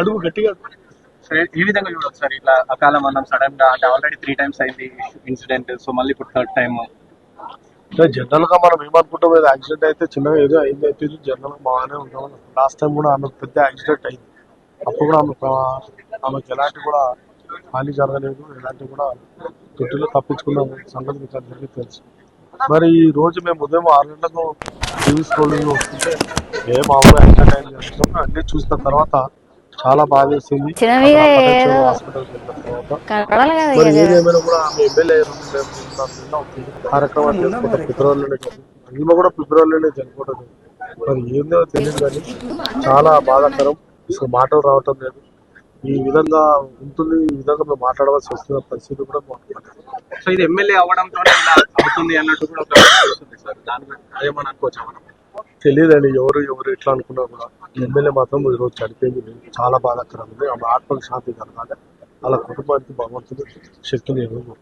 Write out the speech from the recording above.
అడుగు గట్టిగా. సరే ఏ విధంగా చూడొచ్చు సార్. ఇట్లా అకాల మరణం సడన్గా అంటే ఆల్రెడీ త్రీ టైమ్స్ అయింది ఇన్సిడెంట్ సో మళ్ళీ ఇప్పుడు థర్డ్ టైం అంటే జనరల్గా మనం ఏమనుకుంటాం ఏదో యాక్సిడెంట్ అయితే చిన్నగా ఏదో అయింది అయితే జనరల్గా బాగానే ఉంటాం లాస్ట్ టైం కూడా ఆమెకు పెద్ద యాక్సిడెంట్ అయింది. అప్పుడు కూడా ఆమె ఆమెకు ఎలాంటి కూడా హాని జరగలేదు. ఎలాంటి కూడా తొట్టిలో తప్పించుకున్న సంగతి మీకు అందరికీ తెలుసు. మరి ఈ రోజు మేము ఉదయం ఆరు గంటలకు టీవీ స్క్రోలింగ్ వస్తుంటే ఏ మామూలు యాక్సిడెంట్ అయింది అనుకున్నాం అన్ని చూసిన తర్వాత చాలా బాధ వేసింది. ఏదేమైనా కూడా ఎమ్మెల్యే కార్యక్రమాలు చేసుకుంటాం ఫిబ్రవరిలోనే అందులో కూడా ఫిబ్రవరిలోనే చనిపోవడం మరి ఏందో తెలియదు కానీ చాలా బాధాకరం. అసలు మాటలు రావటం లేదు. ఈ విధంగా ఉంటుంది ఈ విధంగా మేము మాట్లాడవలసి వస్తున్న పరిస్థితి కూడా మాకు సో ఇది ఎమ్మెల్యే అవ్వడంతో ఇలా అవుతుంది అన్నట్టు కూడా ఒక వస్తుంది. సార్ దాని అదేమని అనుకోవచ్చా తెలియదండి ఎవరు ఎవరు ఎట్లా అనుకున్నా కూడా ఎమ్మెల్యే మాత్రం ఈరోజు చనిపోయింది లేదు. చాలా బాధాకరం ఉంది ఆమె ఆత్మకు శాంతి కలగాలి వాళ్ళ కుటుంబానికి భగవంతుడు శక్తిని ఇవ్వదు